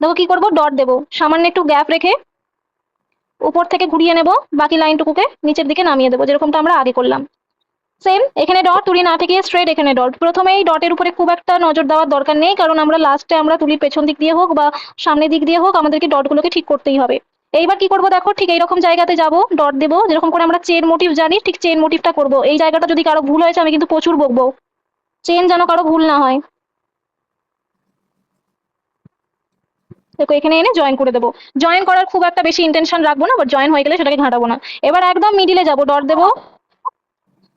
দেখো কি করব? ডট দেবো। সামান্য একটু গ্যাপ রেখে উপর থেকে ঘুরিয়ে নেব বাকি লাইনটুকুকে নিচের দিকে নামিয়ে দেবো, যেরকমটা আমরা আগে করলাম। সেম এখানে ডট তুলি না থেকে স্ট্রেট এখানে ডট প্রথমেই ডটের উপরে খুব একটা নজর দেওয়ার দরকার নেই, কারণ আমরা লাস্টে আমরা তুলির পেছন দিক দিয়ে হোক বা সামনের দিক দিয়ে হোক আমাদেরকে ডটগুলোকে ঠিক করতেই হবে। এইবার কি করব দেখো, ঠিক এইরকম জায়গাতে যাব ডট দেবো, যেরকম করে আমরা চেন মোটিভ জানি, ঠিক চেন মোটিভটা করব। এই জায়গাটা যদি কারও ভুল হয়েছে, আমি কিন্তু প্রচুর বকবো। চেন যেন কারও ভুল না হয়। দেখো, এখানে এনে জয়েন করে দেবো। জয়েন করার খুব একটা বেশি ইন্টেনশন রাখব না বাট জয়েন হয়ে গেলে সেটাকে ঘাঁটাবো না। এবার একদম মিডিলে যাব ডট দেবো।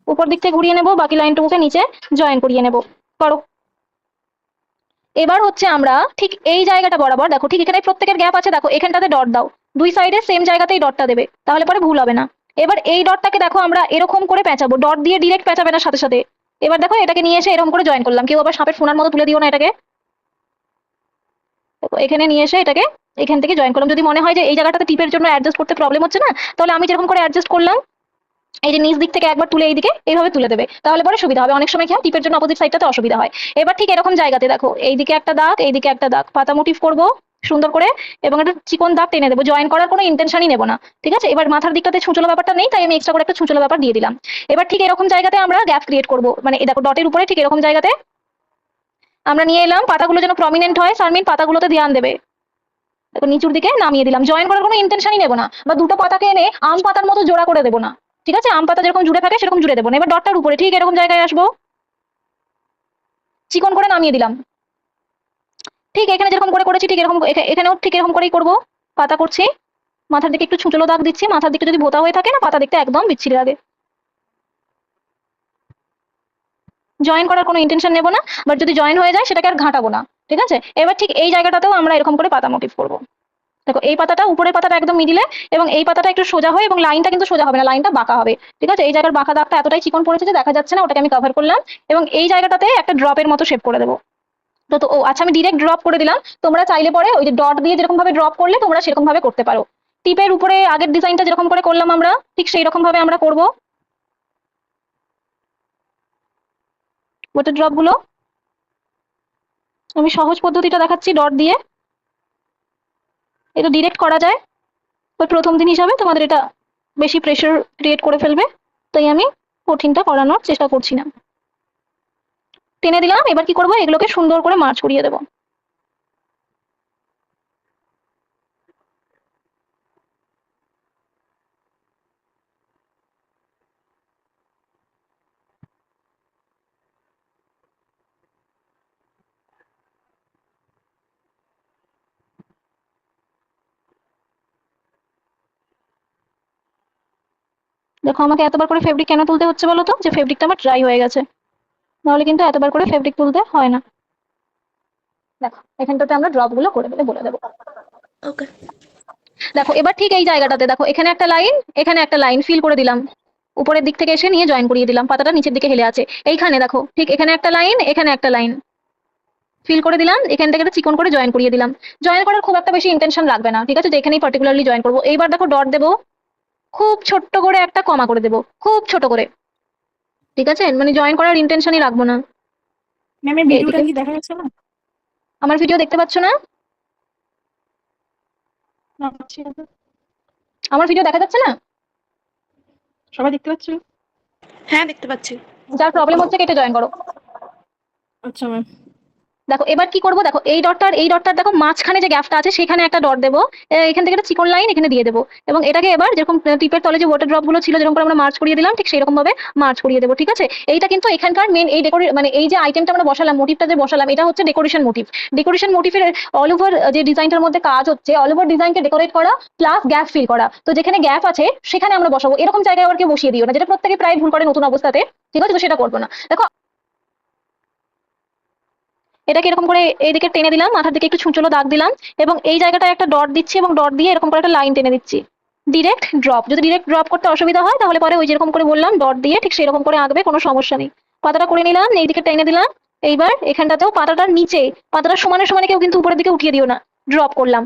উপর দিক থেকে ঘুরিয়ে নেব, বাকি লাইনটুকুকে নিচে জয়েন করিয়ে নেব। করো। এবার হচ্ছে আমরা ঠিক এই জায়গাটা বরাবর, দেখো ঠিক এখানে প্রত্যেকের গ্যাপ আছে, দেখো এখানটাতে ডট দাও। দুই সাইডে সেম জায়গাতেই ডটটা দেবে, তাহলে পরে ভুল হবে না। এবার এই ডটটাকে দেখো আমরা এরকম করে পেঁচাবো ডট দিয়ে ডিরেক্ট পেঁচাবে না সাথে সাথে। এবার দেখো এটাকে নিয়ে এসে এরকম করে জয়েন করলাম, কেউ আবার সাপের ফোনার মতো তুলে দিও না এটাকে। এখানে নিয়ে এসে এটাকে এখান থেকে জয়েন করলাম। যদি মনে হয় যে এই জায়গাটাতে টিপের জন্য অ্যাডজাস্ট করতে প্রবলেম হচ্ছে না, তাহলে আমি যেরকম করে অ্যাডজাস্ট করলাম, এই যে নিচ দিক থেকে একবার তুলে এইদিকে, এইভাবে তুলে দেবে। তাহলে পরে সুবিধা হবে। অনেক সময় কি টিপের জন্য অপোজিট সাইডটাতে অসুবিধা হয়। এবার ঠিক এরকম জায়গাতে দেখো, এইদিকে একটা দাগ, এইদিকে একটা দাগ। পাতা মোটিভ করব সুন্দর করে, এবং একটা চিকন দাগ টেনে দেবো। জয়েন করার কোনো ইন্টেনশনই নেব না, ঠিক আছে? এবার মাথার দিকটাতে ছুঁচলো ব্যাপারটা নেই, তাই আমি এক্সট্রা করে একটা ছুঁচলো ব্যাপার দিয়ে দিলাম। এবার ঠিক এরকম জায়গাতে আমরা গ্যাপ ক্রিয়েট করব। মানে দেখো ডটের উপরে ঠিক এরকম জায়গাতে আমরা নিয়ে এলাম, পাতাগুলো যেন প্রমিনেন্ট হয় সারমিন পাতাগুলোতে ধ্যান দেবে। দেখো নিচুর দিকে নামিয়ে দিলাম। জয়েন করার কোনো ইন্টেনশনই নেব না, বা দুটো পাতাকে এনে আম পাতার মতো জোড়া করে দেবো না, ঠিক আছে? আম পাতা যেরকম জুড়ে থাকে সেরকম জুড়ে দেবো না। এবার ডটটার উপরে, ঠিক এরকম জায়গায় আসব। চিকন করে নামিয়ে দিলাম। ঠিক এখানে যেরকম করে করেছি, ঠিক এরকম এখানেও ঠিক এরকম করেই করব। পাতা করছি। মাথার দিকে একটু ছুঁচলো দাগ দিচ্ছি। মাথার দিকে যদি ভোতা হয়ে থাকে না, পাতা দেখতে একদম বিচ্ছিরি লাগে। জয়েন করার কোনো ইন্টেনশন নেব না বাট যদি জয়েন হয়ে যায় সেটাকে আর ঘাঁটাবো না, ঠিক আছে? এবার ঠিক এই জায়গাটাতেও আমরা এরকম করে পাতা মোটিভ করব। দেখো, এই পাতাটা, উপরের পাতাটা একদম মিডিলে এবং এই পাতাটা একটু সোজা হয়, এবং লাইনটা কিন্তু সোজা হবে না লাইনটা বাঁকা হবে, ঠিক আছে? এই জায়গার বাঁকা দাগটা এতটাই চিকন পড়েছে যে দেখা যাচ্ছে না, ওটাকে আমি কভার করলাম, এবং এই জায়গাটাতে একটা ড্রপের মতো শেপ করে দেবো। তো ও আচ্ছা আমি ডিরেক্ট ড্রপ করে দিলাম, তোমরা চাইলে পরে ওই যে ডট দিয়ে যেরকম ভাবে ড্রপ করলে তোমরা সেরকম ভাবে করতে পারো। টিপের উপরে আগের ডিজাইনটা যেরকম করে করলাম আমরা, ঠিক সেই রকম ভাবে আমরা করব। ওটা ড্রপগুলো। আমি সহজ পদ্ধতিটা দেখাচ্ছি ডট দিয়ে। এটা ডিরেক্ট করা যায়। ওই প্রথম দিন হিসাবে তোমাদের এটা বেশি প্রেশার ক্রিয়েট করে ফেলবে। তাই আমি কঠিনটা করানোর চেষ্টা করছি না। টেনে দিলাম, এবার কি করব? এগুলোকে সুন্দর করে মার্চ করিয়ে দেবো। দেখো আমাকে এতবার করে ফেব্রিক কেন তুলতে হচ্ছে বলো তো? যে ফেব্রিকটা আমার ড্রাই হয়ে গেছে। নাহলে কিন্তু এতবার করে ফেব্রিক তুলতে হয় না। দেখো এখানটাতে আমরা ড্রপগুলো করে দিলে বলে দেবো। ওকে দেখো এবার ঠিক এই জায়গাটাতে দেখো এখানে একটা লাইন এখানে একটা লাইন ফিল করে দিলাম। উপরের দিক থেকে এসে নিয়ে জয়েন করিয়ে দিলাম পাতাটা নিচের দিকে হেলে আছে। এইখানে দেখো ঠিক এখানে একটা লাইন এখানে একটা লাইন ফিল করে দিলাম এখান থেকে একটা চিকন করে জয়েন করিয়ে দিলাম। জয়েন করার খুব একটা বেশি ইন্টেনশন লাগবে না ঠিক আছে? যে এখানেই পার্টিকুলারলি জয়েন করব। এইবার দেখো ডট দেবো। খুব ছোট্ট করে একটা কমা করে দেবো খুব ছোট করে। ঠিক আছে? মানে জয়েন করার ইন্টেনশনই রাখব না। ম্যামের ভিডিওটা কি দেখা যাচ্ছে না? আমার ভিডিও দেখতে পাচ্ছ না? তো। আমার ভিডিও দেখা যাচ্ছে না? সবাই দেখতে পাচ্ছ? হ্যাঁ দেখতে পাচ্ছি। যার প্রবলেম হচ্ছে কেটে জয়েন করো। আচ্ছা ম্যাম দেখো, এবার কি করব? দেখো, এই ডটটার এই ডটটার দেখো, মাঝখানে যে গ্যাপটা আছে, সেখানে একটা ডট দেবো। এখান থেকে একটা চিকন লাইন এখানে দিয়ে দেবো। এবং এটাকে এবার যেরকম টিপের তলে যে ওয়াটার ড্রপগুলো ছিল, যেরকম আমরা মার্চ করিয়ে দিলাম, ঠিক সেরকম ভাবে মার্চ করিয়ে দেবো, ঠিক আছে? এইটা কিন্তু এখানকার মেন এই ডেকোরে মানে এই যে আইটেমটা আমরা বসালাম মোটিভটা যে বসালাম, এটা হচ্ছে ডেকোরেশন মোটিভ ডেকোরেশন মোটিভের অল ওভার যে ডিজাইনটার মধ্যে কাজ হচ্ছে অল ওভার ডিজাইনকে ডেকোরেট করা প্লাস গ্যাপ ফিল করা। তো যেখানে গ্যাপ আছে, সেখানে আমরা বসাবো। এরকম জায়গায় আবার কেউ বসিয়ে দিও না, যেটা প্রত্যেকে প্রায় ভুল করে নতুন অবস্থাতে, ঠিক আছে? তো সেটা করব না। দেখো এটাকে এরকম করে এইদিকে টেনে দিলাম, মাথার দিকে একটু ছুঁচলো দাগ দিলাম এবং এই জায়গাটা একটা ডট দিচ্ছি এবং ডট দিয়ে এরকম করে একটা লাইন টেনে দিচ্ছি। ডিরেক্ট ড্রপ যদি ডিরেক্ট ড্রপ করতে অসুবিধা হয় তাহলে পরে ওই যেরকম করে বললাম ডট দিয়ে ঠিক সেরকম করে আঁকবে, কোনো সমস্যা নেই। পাতাটা করে নিলাম এই দিকে টেনে দিলাম, এইবার এখানটাতেও পাতাটার নিচে, পাতাটা সমানে সমানে কেউ কিন্তু উপরের দিকে উঠিয়ে দিও না ড্রপ করলাম।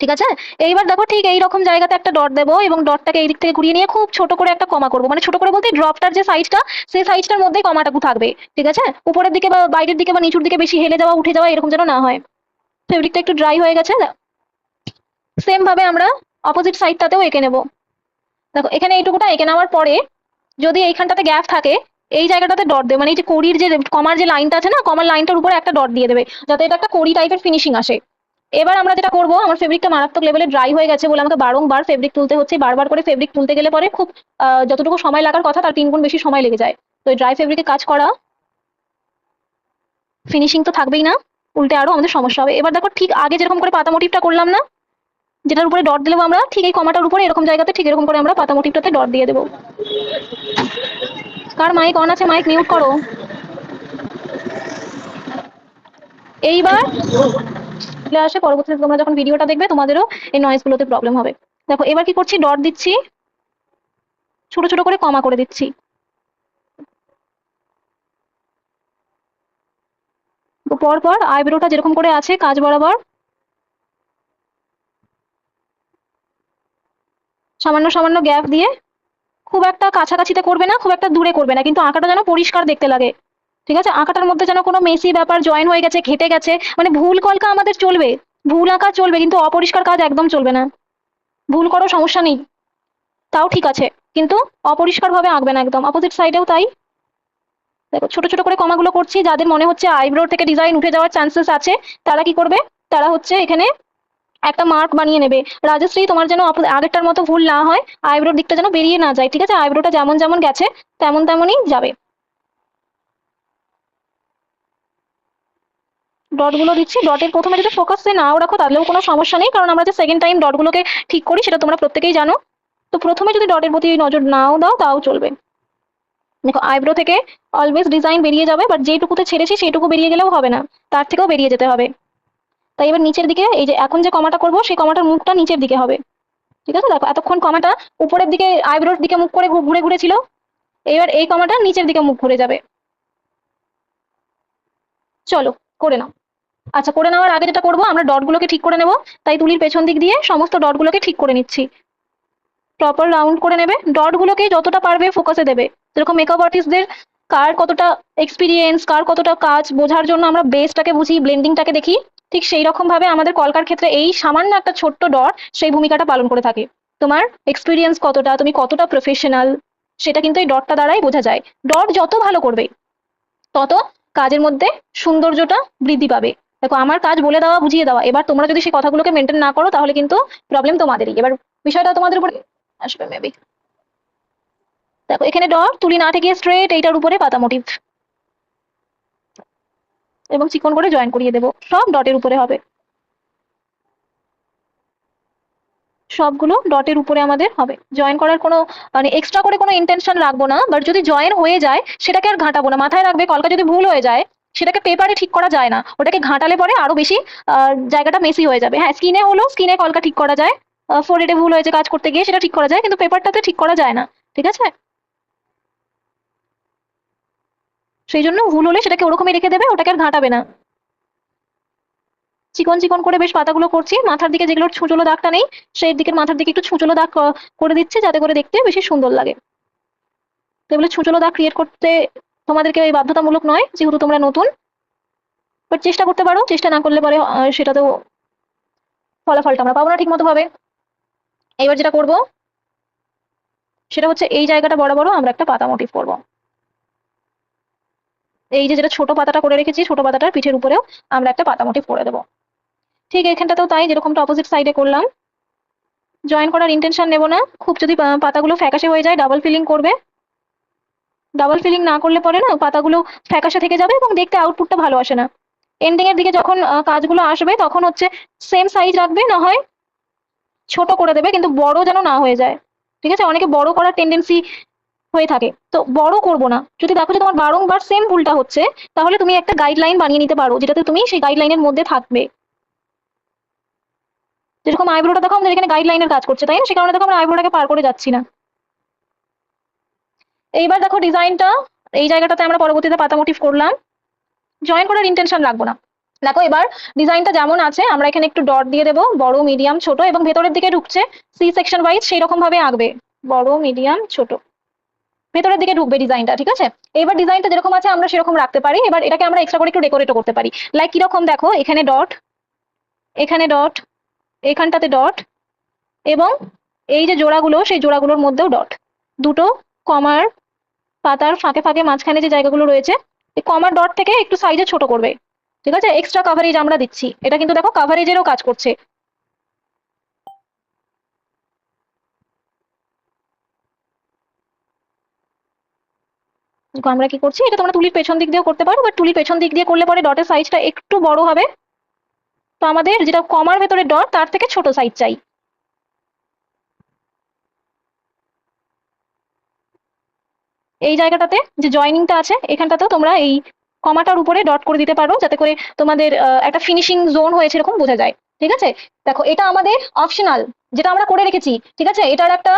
ঠিক আছে? এইবার দেখো ঠিক এই রকম জায়গাতে একটা ডট দেবো এবং ডটটাকে এই দিক থেকে ঘুরিয়ে নিয়ে খুব ছোট করে একটা কমা করব। মানে ছোট করে বলতে ড্রপটার যে সাইজটা সেই সাইজটার মধ্যেই কমাটাকু থাকবে। ঠিক আছে? উপরের দিকে বা বাইরের দিকে বা নিচুর দিকে বেশি হেলে যাওয়া, উঠে যাওয়া এরকম যেন না হয়। ফেব্রিকটা একটু ড্রাই হয়ে গেছে। সেম ভাবে আমরা অপোজিট সাইডটাতেও এঁকে নেব। দেখো, এখানে এইটুকুটা এঁকে নেওয়ার পরে যদি এইখানটাতে গ্যাপ থাকে, এই জায়গাটাতে ডট দেবে। মানে এই যে কড়ির যে কমার যে লাইনটা আছে না কমার লাইনটার উপরে একটা ডট দিয়ে দেবে। যাতে এটা একটা কড়ি টাইপের ফিনিশিং আসে। এবার আমরা যেটা করব, আমার ফেব্রিকটা মারাত্মক লেভেলে ড্রাই হয়ে গেছে বলে আমাকে বারংবার ফেব্রিক তুলতে হচ্ছে। বারবার করে ফেব্রিক তুলতে গেলে পরে খুব যতটুকু সময় লাগার কথা, তার তিন গুণ বেশি সময় লেগে যায়। তো ড্রাই ফেব্রিকে কাজ করা ফিনিশিং তো থাকবেই না, উল্টে আরও আমাদের সমস্যা হবে। এবার দেখো ঠিক আগে যেরকম করে পাতা মোটিভটা করলাম না, যেটার উপরে ডট দিলেও আমরা, ঠিক এই কমাটার উপরে এরকম জায়গাতে ঠিক এরকম করে আমরা পাতা মোটিভটাতে ডট দিয়ে দেবো। কার মাইক অন আছে? মাইক মিউট করো। এইবার চলে আসে। পরবর্তীতে তোমরা যখন ভিডিওটা দেখবে, তোমাদেরও এই নয়েজ গুলোতে প্রবলেম হবে। দেখো, এবার কি করছি? ডট দিচ্ছি। ছোট ছোট করে কমা করে দিচ্ছি। তো পর পর আইব্রোটা যেরকম করে আছে, কাজ বরাবর সামান্য সামান্য গ্যাপ দিয়ে খুব একটা কাছাকাছিতে করবে না, খুব একটা দূরে করবে না, কিন্তু আঁকাটা যেন পরিষ্কার দেখতে লাগে। ঠিক আছে? আঁকাটার মধ্যে যেন কোনো মেসি ব্যাপার জয়েন হয়ে গেছে, ঘেটে গেছে মানে ভুল কলকা আমাদের চলবে। ভুল আঁকা চলবে, কিন্তু অপরিষ্কার কাজ একদম চলবে না। ভুল করো, সমস্যা নেই। তাও ঠিক আছে, কিন্তু অপরিষ্কার ভাবে আঁকবে না একদম। অপোজিট সাইডেও তাই। দেখো, ছোট ছোট করে কমাগুলো করছি, যাদের মনে হচ্ছে আইব্রো থেকে ডিজাইন উঠে যাওয়ার চান্সেস আছে, তারা কি করবে? তারা হচ্ছে এখানে একটা মার্ক বানিয়ে নেবে। রাজশ্রী, তোমার যেন আগেরটার মতো ভুল না হয় আইব্রোর দিকটা যেন বেরিয়ে না যায়, ঠিক আছে? আইব্রোটা যেমন যেমন গেছে, তেমন তেমনই যাবে। ডটগুলো দিচ্ছি ডটের প্রথমে যদি ফোকাসে নাও রাখো, তাহলেও কোনো সমস্যা নেই। কারণ আমরা যে সেকেন্ড টাইম ডটগুলোকে ঠিক করি, সেটা তোমরা প্রত্যেকেই জানো। তো প্রথমে যদি ডটের প্রতি নজর নাও দাও, তাও চলবে। দেখো আইব্রো থেকে অলওয়েজ ডিজাইন বেরিয়ে যাবে বাট যেটুকুতে ছেড়েছি, সেইটুকু বেরিয়ে গেলেও হবে না। তার থেকেও বেরিয়ে যেতে হবে। তাই এবার নিচের দিকে, এই যে এখন যে কমাটা করব, সেই কমাটার মুখটা নিচের দিকে হবে। ঠিক আছে? দেখো, এতক্ষণ কমাটা উপরের দিকে আইব্রোর দিকে মুখ করে ঘুরে ঘুরে ছিল। এবার এই কমাটা নিচের দিকে মুখ ঘুরে যাবে। চলো, করে নাও। আচ্ছা করে নেওয়ার আগে যেটা করব, আমরা ডটগুলোকে ঠিক করে নেব। তাই তুলির পেছন দিক দিয়ে সমস্ত ডটগুলোকে ঠিক করে নিচ্ছি। প্রপার রাউন্ড করে নেবে। ডটগুলোকে যতটা পারবে ফোকাসে দেবে। যেরকম মেকআপ আর্টিস্টদের কার কতটা এক্সপিরিয়েন্স কার কতটা কাজ বোঝার জন্য আমরা বেসটাকে বুঝি ব্লেন্ডিংটাকে দেখি, ঠিক সেই রকম ভাবে আমাদের কলকার ক্ষেত্রে এই সামান্য একটা ছোট্ট ডট সেই ভূমিকাটা পালন করে থাকে। তোমার এক্সপিরিয়েন্স কতটা, তুমি কতটা প্রফেশনাল সেটা কিন্তু এই ডটটা দ্বারাই বোঝা যায়। ডট যত ভালো করবে, তত কাজের মধ্যে সৌন্দর্যটা বৃদ্ধি পাবে। দেখো, আমার কাজ বলে দেওয়া, বুঝিয়ে দেওয়া। এবার তোমরা যদি সেই কথাগুলোকে মেনটেন না করো, তাহলে কিন্তু প্রবলেম তোমাদেরই। এবার বিষয়টা তোমাদের উপর আসবে মেবি দেখো, এখানে ডট, তুলি না ঠেকিয়ে স্ট্রেট এইটার উপরে পাতা মোটিভ এবং চিকন করে জয়েন করিয়ে দেবো। সব ডটের উপরে হবে। সবগুলো ডটের উপরে আমাদের হবে। জয়েন করার কোনো মানে এক্সট্রা করে কোনো ইন্টেনশন রাখব না বাট যদি জয়েন হয়ে যায়, সেটাকে আর ঘাঁটাবো না। মাথায় রাখবে, কলকা যদি ভুল হয়ে যায় সেটাকে পেপারে ঠিক করা যায় না। ওটাকে ঘাঁটালে পরে আরও বেশি জায়গাটা মেসি হয়ে যাবে। হ্যাঁ স্কিনে হলো স্কিনে কলকা ঠিক করা যায়। ফোরেডে ভুল হয়েছে কাজ করতে গিয়ে সেটা ঠিক করা যায়, কিন্তু পেপারটাতে ঠিক করা যায় না। ঠিক আছে? সেই জন্য ভুল হলে সেটাকে ওরকমই রেখে দেবে, ওটাকে আর ঘাঁটাবে না। চিকন চিকন করে বেশ পাতাগুলো করছি। মাথার দিকে যেগুলোর ছুঁচলো দাগটা নেই, সেই দিকের মাথার দিকে একটু ছুঁচলো দাগ করে দিচ্ছে, যাতে করে দেখতে বেশি সুন্দর লাগে। তো এগুলো ছুঁচলো দাগ ক্রিয়েট করতে তোমাদেরকে এই বাধ্যতামূলক নয়, যেহেতু তোমরা নতুন। বাট চেষ্টা করতে পারো, চেষ্টা না করলে পরে সেটাতেও ফলাফলটা আমরা পাবো না ঠিক মতো ভাবে এবার যেটা করব, সেটা হচ্ছে এই জায়গাটা বরাবর আমরা একটা পাতা মোটিভ করব। এই যে যেটা ছোট পাতাটা করে রেখেছি, ছোট পাতাটার পিঠের উপরেও আমরা একটা পাতা মোটিভ করে দেবো। ঠিক এখানটাতেও তাই, যেরকমটা অপোজিট সাইডে করলাম। জয়েন করার ইন্টেনশন নেব না। খুব যদি পাতাগুলো ফ্যাকাশে হয়ে যায় ডাবল ফিলিং করবে। ডাবল ফিলিং না করলে পরে না পাতাগুলো ফ্যাকাশে থেকে যাবে এবং দেখতে আউটপুটটা ভালো আসে না। এন্ডিং এর দিকে যখন কাজগুলো আসবে তখন হচ্ছে সেম সাইজ রাখবে, না হয় ছোট করে দেবে কিন্তু বড় যেন না হয়ে যায়। ঠিক আছে? অনেকে বড় করার টেন্ডেন্সি হয়ে থাকে। তো বড় করব না। যদি দেখো যে তোমার বারংবার সেম ভুলটা হচ্ছে, তাহলে তুমি একটা গাইডলাইন বানিয়ে নিতে পারো, যেটাতে তুমি সেই গাইডলাইনের মধ্যে থাকবে। যেরকম আইব্রোটা দেখো, আমাদের এখানে গাইডলাইনের কাজ করছে, তাই না? সে কারণে দেখো আমরা আইব্রোটাকে পার করে যাচ্ছি না। এইবার দেখো ডিজাইনটা এই জায়গাটাতে আমরা পরবর্তীতে পাতা মোটিভ করলাম। জয়েন করার ইন্টেনশন রাখব না। দেখো এবার ডিজাইনটা যেমন আছে, আমরা এখানে একটু ডট দিয়ে দেবো, বড় মিডিয়াম ছোট এবং ভেতরের দিকে ঢুকছে সি সেকশন ওয়াইজ সেই রকম ভাবে আঁকবে। বড় মিডিয়াম ছোট। ভেতরের দিকে ঢুকবে ডিজাইনটা ঠিক আছে? এবার ডিজাইনটা যেরকম আছে, আমরা সেরকম রাখতে পারি। এবার এটাকে আমরা এক্সট্রা করে একটু ডেকোরেটও করতে পারি। লাইক কীরকম দেখো, এখানে ডট এখানে ডট এখানটাতে ডট এবং এই যে জোড়াগুলো, সেই জোড়াগুলোর মধ্যেও ডট দুটো কমার পাতার ফাঁকে ফাঁকে মাঝখানে যে জায়গাগুলো রয়েছে, এই কমার ডট থেকে একটু সাইজে ছোট করবে। ঠিক আছে? এক্সট্রা কাভারেজ আমরা দিচ্ছি। এটা কিন্তু দেখো কাভারেজেরও কাজ করছে। আমরা কি করছি? এটা তোমরা তুলির পেছন দিক দিয়েও করতে পারো বাট তুলির পেছন দিক দিয়ে করলে পরে ডটের সাইজটা একটু বড় হবে। তো আমাদের যেটা কমার ভেতরে ডট তার থেকে ছোট সাইজ চাই। এই জায়গাটাতে যে জয়েনিংটা আছে, এখানটাতেও তোমরা এই কমাটার উপরে ডট করে দিতে পারো, যাতে করে তোমাদের একটা ফিনিশিং জোন হয়েছে এরকম বোঝা যায়। ঠিক আছে? দেখো, এটা আমাদের অপশনাল যেটা আমরা করে রেখেছি, ঠিক আছে? এটার একটা,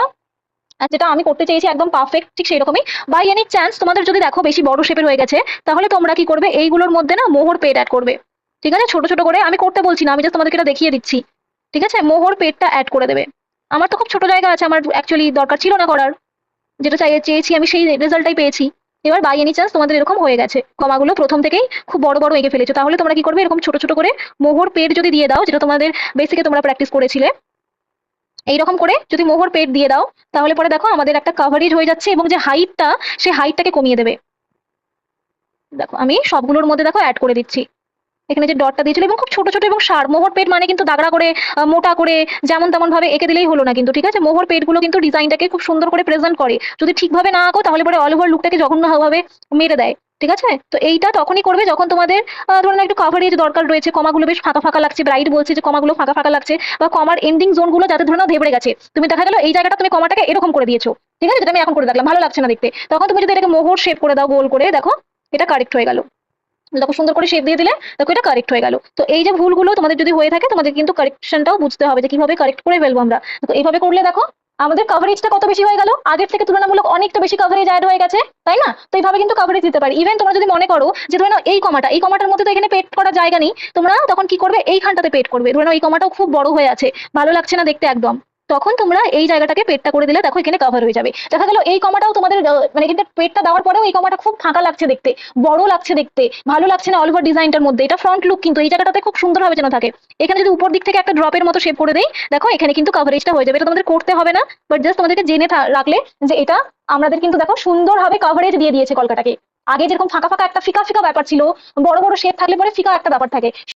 যেটা আমি করতে চেয়েছি একদম পারফেক্ট ঠিক সেই রকমই বাই এনি চান্স তোমাদের যদি দেখো বেশি বড় শেপের হয়ে গেছে, তাহলে তোমরা কি করবে? এইগুলোর মধ্যে না মোহর পেট অ্যাড করবে। ঠিক আছে? ছোট ছোট করে, আমি করতে বলছি না, আমি জাস্ট তোমাদেরকে এটা দেখিয়ে দিচ্ছি। ঠিক আছে? মোহর পেটটা অ্যাড করে দেবে। আমার তো খুব ছোট জায়গা আছে, আমার অ্যাকচুয়ালি দরকার ছিল না করার। যেটা চাই, চেয়েছি, আমি সেই রেজাল্টটাই পেয়েছি। এবার বাই এনি চান্স তোমাদের এরকম হয়ে গেছে। কমাগুলো প্রথম থেকেই খুব বড় বড় এঁকে ফেলেছো। তাহলে তোমরা কি করবে? এরকম ছোট ছোট করে মোহর পেট যদি দিয়ে দাও, যেটা তোমাদের বেসিকে তোমরা প্র্যাকটিস করেছিলে, এইরকম করে যদি মোহর পেট দিয়ে দাও, তাহলে পরে দেখো আমাদের একটা কাভারেজ হয়ে যাচ্ছে এবং যে হাইটটা সেই হাইটটাকে কমিয়ে দেবে। দেখো, আমি সবগুলোর মধ্যে দেখো অ্যাড করে দিচ্ছি। এখানে যে ডটটা দিয়েছিল এবং খুব ছোট ছোট এবং সার মোহর পেট মানে কিন্তু দাগড়া করে মোটা করে যেমন তেমন ভাবে এঁকে দিলেই হলো না কিন্তু ঠিক আছে? মোহর পেটগুলো কিন্তু ডিজাইনটাকে খুব সুন্দর করে প্রেজেন্ট করে। যদি ঠিকভাবে না আঁকো তাহলে পরে অল ওভার লুকটাকে জঘন্যভাবে মেরে দেয় ঠিক আছে? তো এইটা তখনই করবে যখন তোমাদের আহ, ধরো না একটু কাভারেজ দরকার রয়েছে কমাগুলো বেশ ফাঁকা ফাঁকা লাগছে ব্রাইট বলছে যে কমাগুলো ফাঁকা ফাঁকা লাগছে বা কমার এন্ডিং জোনগুলো যাতে ধরে নাও ধেবড়ে গেছে। তুমি দেখা গেলো এই জায়গাটা তুমি কমাটাকে এরকম করে দিয়েছ ঠিক আছে? যেটা আমি এখন করে দেখলাম ভালো লাগছে না দেখতে। তখন তুমি যদি এটাকে মোহর শেপ করে দাও গোল করে দেখো এটা কারেক্ট হয়ে গেল। দেখো সুন্দর করে শেপ দিয়ে দিলে দেখো এটা কারেক্ট হয়ে গেল। তো এই যে ভুলগুলো তোমাদের যদি হয়ে থাকে, তোমাদের কিন্তু কারেকশনটাও বুঝতে হবে যে কীভাবে কারেক্ট করে ফেলব আমরা। দেখো, এইভাবে করলে দেখো, আমাদের কভারেজটা কত বেশি হয়ে গেল? আগের থেকে তুলনামূলক অনেকটা বেশি কভারেজ অ্যাড হয়ে গেছে, তাই না? তো এইভাবে কিন্তু কভারেজ দিতে পারি। ইভেন তোমরা যদি মনে করো যে, ধরে নাও এই কমাটা এই কমাটার মধ্যে তো এখানে পেট করার জায়গা নেই, তোমরা তখন কি করবে? এইখানটাতে পেট করবে। ধরে নাও এই কমাটাও খুব বড় হয়ে আছে, ভালো লাগছে না দেখতে একদম। তখন তোমরা এই জায়গাটাকে পেটটা করে দিলে দেখো এখানে কভার হয়ে যাবে। দেখা গেল এই কমাটাও তোমাদের মানে এখানে পেটটা দেওয়ার পরেও এই কমাটা খুব ফাঁকা লাগছে দেখতে, বড় লাগছে দেখতে, ভালো লাগছে না অল ওভার ডিজাইনটার মধ্যে। এটা ফ্রন্ট লুক কিন্তু এই জায়গাটাতে খুব সুন্দরভাবে যেন থাকে। এখানে যদি উপর দিক থেকে একটা ড্রপের মতো শেপ করে দেই, দেখো এখানে কিন্তু কভারেজটা হয়ে যাবে। এটা তোমাদের করতে হবে না বাট জাস্ট তোমাদেরকে জেনে রাখলে যে এটা আমাদের কিন্তু দেখো সুন্দরভাবে কভারেজ দিয়ে দিয়েছে কলকাতাকে। আগে যেরকম ফাঁকা ফাঁকা একটা ফিকা ফিকা ব্যাপার ছিল, বড় বড় শেপ থাকলে পরে ফিকা একটা ব্যাপার থাকে।